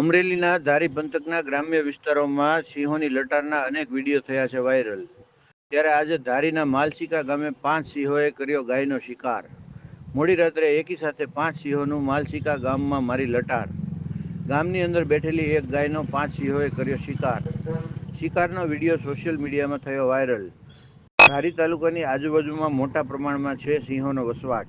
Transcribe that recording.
અમરેલીના ધારી પંથકના ગ્રામ્ય વિસ્તારોમાં સિંહોની લટારના અનેક વીડિયો થયા છે વાયરલ. ત્યારે આજે ધારીના માલસિકા ગામે પાંચ સિંહોએ કર્યો ગાયનો શિકાર. મોડી રાત્રે એકી સાથે પાંચ સિંહોનું માલશીકા ગામમાં મારી લટાર. ગામની અંદર બેઠેલી એક ગાયનો પાંચ સિંહોએ કર્યો શિકાર. શિકારનો વીડિયો સોશિયલ મીડિયામાં થયો વાયરલ. ધારી તાલુકાની આજુબાજુમાં મોટા પ્રમાણમાં છે સિંહોનો વસવાટ.